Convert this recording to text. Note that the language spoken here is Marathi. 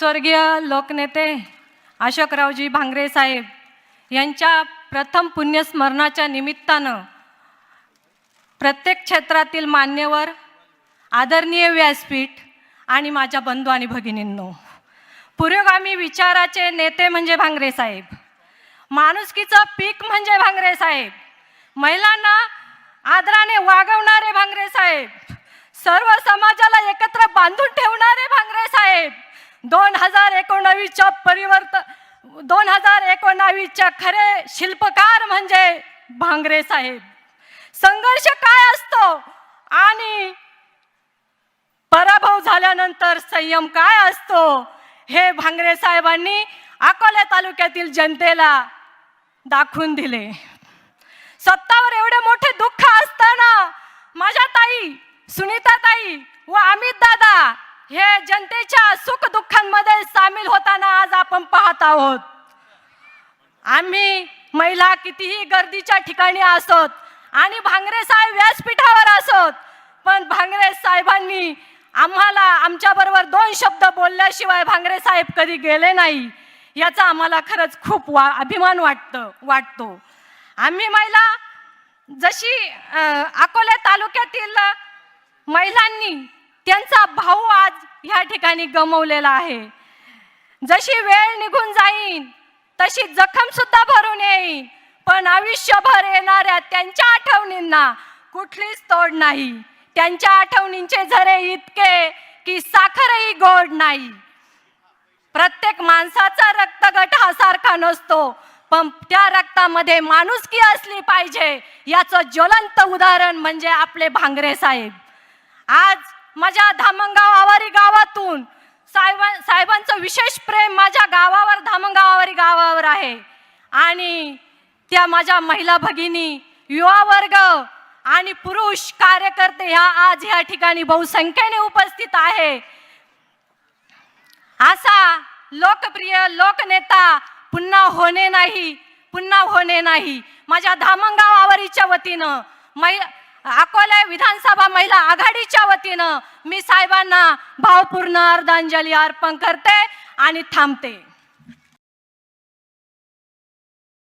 स्वर्गीय लोकनेते अशोकरावजी भांगरे साहेब यांच्या प्रथम पुण्यस्मरणाच्या निमित्तानं प्रत्येक क्षेत्रातील मान्यवर आदरणीय व्यासपीठ आणि माझ्या बंधू आणि भगिनींनो पुरोगामी विचाराचे नेते म्हणजे भांगरे साहेब. माणुसकीचं पीक म्हणजे भांगरे साहेब. महिलांना आदराने वागवणारे भांगरे साहेब. सर्व समाजाला एकत्र बांधून ठेवणारे भांगरे साहेब. दोन हजार एकोणावीसच्या परिवर्तन दोन हजार एकोणावीसच्या खरे शिल्पकार म्हणजे भांगरे साहेब. संघर्ष काय असतो? आणि पराभव झाल्यानंतर संयम काय असतो? हे भांगरे साहेबांनी अकोला तालुक्यातील जनतेला दाखवून दिले. सत्तावर एवढे हे जनतेच्या सुख दुःखांमध्ये सामील होताना आज आपण पाहत आहोत. आम्ही महिला कितीही गर्दीच्या ठिकाणी असोत आणि भांगरे साहेब व्यासपीठावर असोत पण भांगरे साहेबांनी आम्हाला आमच्या बरोबर दोन शब्द बोलल्याशिवाय भांगरे साहेब कधी गेले नाही याचा आम्हाला खरंच खूप वा अभिमान वाटतं वाटतो. आम्ही महिला जशी अकोले तालुक्यातील महिलांनी त्यांचा भाऊ आज ह्या ठिकाणी गमवलेला आहे. जशी वेळ निघून जाईन तशी जखम सुद्धा भरून येईल पण आयुष्यभर येणाऱ्या त्यांच्या आठवणींना कुठलीच तोड नाही. त्यांच्या आठवणींचे झरे इतके की साखरही गोड नाही. प्रत्येक माणसाचा रक्तगट हा सारखा नसतो पण त्या रक्तामध्ये माणुसकी असली पाहिजे. याचं ज्वलंत उदाहरण म्हणजे आपले भांगरे साहेब. आज माझ्या धामणगाव आवारी गावातून साहेबां साहेबांचं विशेष प्रेम माझ्या गावावर धामणगाव आवारी गावावर आहे. आणि त्या माझ्या महिला भगिनी युवा वर्ग आणि पुरुष कार्यकर्ते ह्या आज ह्या ठिकाणी बहुसंख्येने उपस्थित आहे. असा लोकप्रिय लोकनेता पुन्हा होणे नाही पुन्हा होणे नाही. माझ्या धामणगाव आवारीच्या वतीनं मै अकोला विधानसभा महिला आघाडी वतीनं मी साहेबांना भावपूर्ण अर्धांजली अर्पण करते आणि थांबते.